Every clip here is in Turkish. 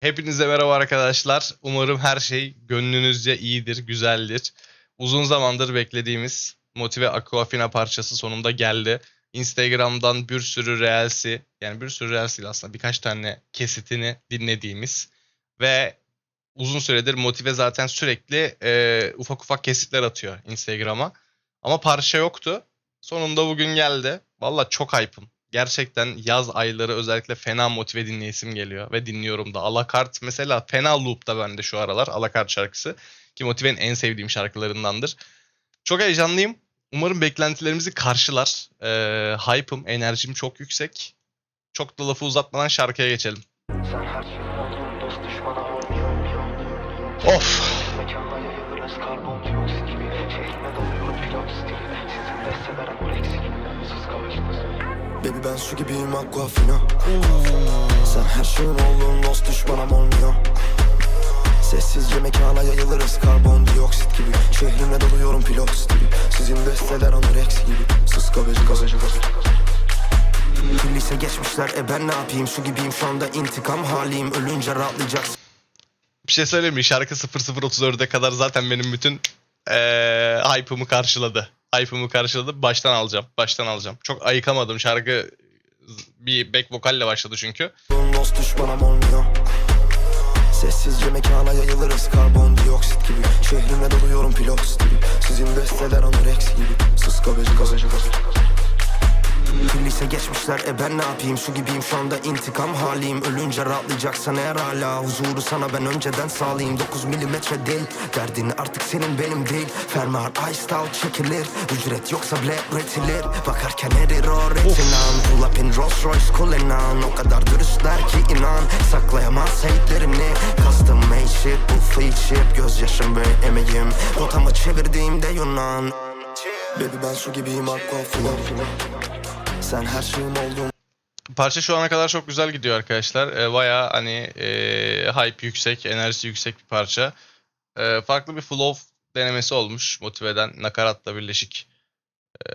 Hepinize merhaba arkadaşlar. Umarım her şey gönlünüzce iyidir, güzeldir. Uzun zamandır beklediğimiz Motive Aquafina parçası sonunda geldi. Instagram'dan bir sürü reelsi, yani bir sürü reels aslında birkaç tane kesitini dinlediğimiz ve uzun süredir Motive zaten sürekli e, ufak ufak kesitler atıyor Instagram'a. Ama parça yoktu. Sonunda bugün geldi. Valla çok hype'ım. Gerçekten yaz ayları özellikle fena motive dinleyesim geliyor ve dinliyorum da. Alakart mesela fena loop'ta bende şu aralar Alakart şarkısı ki Motive'nin en sevdiğim şarkılarındandır. Çok heyecanlıyım. Umarım beklentilerimizi karşılar. Ee, hype'ım, enerjim çok yüksek. Çok da lafı uzatmadan şarkıya geçelim. Sen ben su gibiyim aquafina Sen her şeyin oğlum dost düşmanım olmuyor. Sessizce mekana yayılırız karbondioksit gibi. Şehrime doluyorum pilot stili Sizin besteler anoreksi gibi. Sız kavacı kavacı Lise geçmişler e ben ne yapayım? Su gibiyim şu anda intikam haliyim. Ölünce rahatlayacaksın. Bir şey söyleyeyim mi? Şarkı 0034'e kadar zaten benim bütün ee, hype'ımı karşıladı. Hype'ımı karşıladı. Baştan alacağım. Baştan alacağım. Çok ayıkamadım. Şarkı bir back vokalle başladı çünkü. Sessizce mekana yayılırız karbondioksit gibi Şehrime doluyorum pilot stili Sizin besteler anoreksi gibi Sız kavacı kavacı Lise geçmişler e ben ne yapayım? Su gibiyim şu anda intikam haliyim. Ölünce rahatlayacaksan eğer hala Huzuru sana ben önceden sağlayayım. 9 milimetre değil Derdin artık senin benim değil. Fermuar out çekilir. Ücret yoksa bile üretilir. Bakarken erir o retinan. Pull up in Rolls Royce Cullinan O kadar dürüstler ki inan. Saklayamaz hate'lerini Custom made shit bu fleet ship Gözyaşım ve emeğim. Rotamı çevirdiğimde Yunan. Baby ben su gibiyim aquafina Sen her şeyim oldun Parça şu ana kadar çok güzel gidiyor arkadaşlar. E, bayağı hani e, hype yüksek, enerjisi yüksek bir parça. E, farklı bir flow denemesi olmuş Motive'den nakaratla birleşik. E,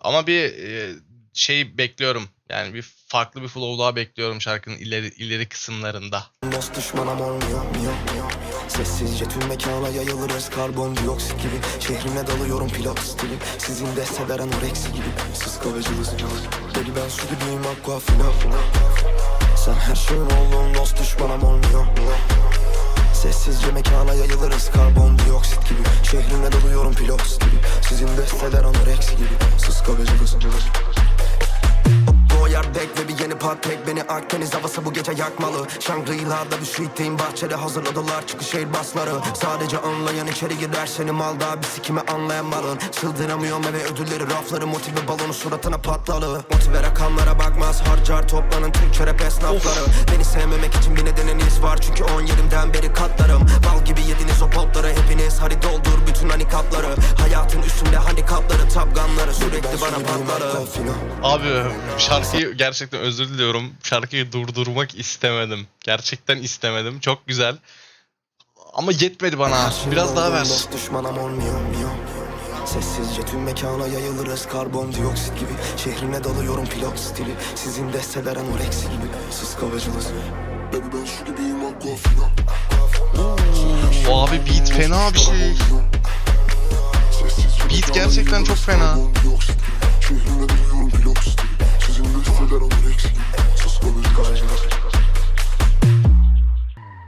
ama bir e, şey bekliyorum. Yani bir farklı bir flow daha bekliyorum şarkının ileri ileri kısımlarında. Dost düşmanım olmuyor miyo, miyo. Sessizce tüm mekana yayılırız karbondioksit gibi. Şehrime dalıyorum pilot stili Sizin desteler anoreksi gibi. Sız kavacılız Baby ben su gibiyim aquafina Sen her şeyin oğlum dost düşmanım olmuyor. Sessizce mekana yayılırız karbondioksit gibi. Şehrime dalıyorum pilot stili Sizin besteler anoreksi gibi. Sız kavacılız bu yer patek Beni Akdeniz havası bu gece yakmalı. Shangri-La'da bir suiteyim bahçede hazırladılar çıkış airbusları. Sadece anlayan içeri girer seni malda bir sikimi anlayan malın. Sıldıramıyorum eve ödülleri rafları motive balonu suratına patlalı. Motive rakamlara bakmaz harcar toplanın Türkçe rap esnafları. Beni sevmemek için bir nedeniniz var çünkü 10 yerimden beri katlarım. Bal gibi yediniz o potları hepiniz hadi doldur bütün handikapları Hayatın üstünde handikapları tapganları sürekli bana patladı Abi şarkıyı gerçekten özür diliyorum. Şarkıyı durdurmak istemedim. Gerçekten istemedim. Çok güzel. Ama yetmedi bana. Biraz daha ver. Düşmanım olmuyor. Sessizce tüm mekana yayılırız karbondioksit gibi Şehrine dalıyorum pilot stili Sizin desteler anoreksi gibi Sız kavacılız Baby ben şu gibiyim aquafina abi beat fena bir şey. Beat gerçekten çok fena.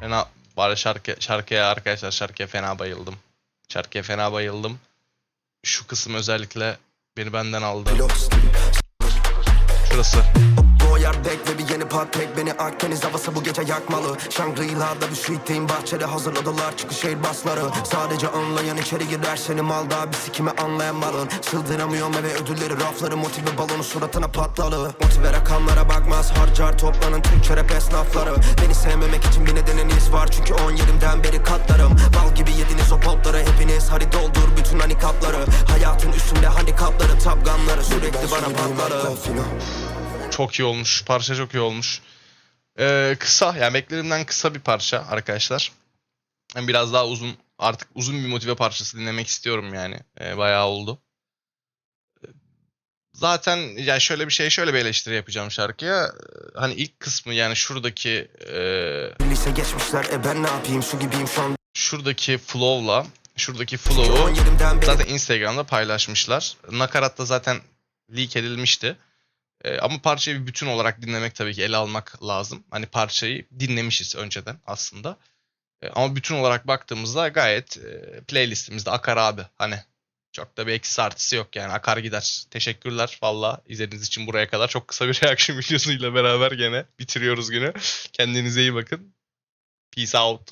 Fena bari şarkı şarkıya arkadaşlar şarkıya fena bayıldım. Şarkıya fena bayıldım. Şu kısım özellikle beni benden aldı. Şurası. Yer bek ve bir yeni patek. Beni Akdeniz havası bu gece yakmalı. Shangri-La'da bir suiteyim bahçede hazırladılar çıkış airbusları Sadece anlayan içeri girer seni malda bir sikimi anlayan malın Sıldıramıyorum eve ödülleri rafları motive balonu suratına patlalı. Motive rakamlara bakmaz harcar toplanın Türkçe rap esnafları. Beni sevmemek için bir nedeniniz var çünkü 10 yerimden beri katlarım. Bal gibi yediniz o potları hepiniz hadi doldur bütün handikapları Hayatın üstünde handikapları tapganları sürekli bana patladı Çok iyi olmuş. Parça çok iyi olmuş. Ee, kısa yani beklediğimden kısa bir parça arkadaşlar. Yani biraz daha uzun artık uzun bir motive parçası dinlemek istiyorum yani. Ee, bayağı oldu. Ee, Zaten yani şöyle bir şey şöyle bir eleştiri yapacağım şarkıya. Hani ilk kısmı yani şuradaki e, Lise geçmişler e ben ne yapayım su gibiyim şu an şuradaki flow'la şuradaki flow'u zaten Instagram'da paylaşmışlar. Nakaratta zaten leak edilmişti. Ee, ama parçayı bir bütün olarak dinlemek tabii ki ele almak lazım. Hani parçayı dinlemişiz önceden aslında. Ee, ama bütün olarak baktığımızda gayet e, playlistimizde akar abi. Hani çok da bir eksi artısı yok yani akar gider. Teşekkürler valla izlediğiniz için buraya kadar. Çok kısa bir reaction videosuyla beraber gene bitiriyoruz günü. Kendinize iyi bakın. Peace out.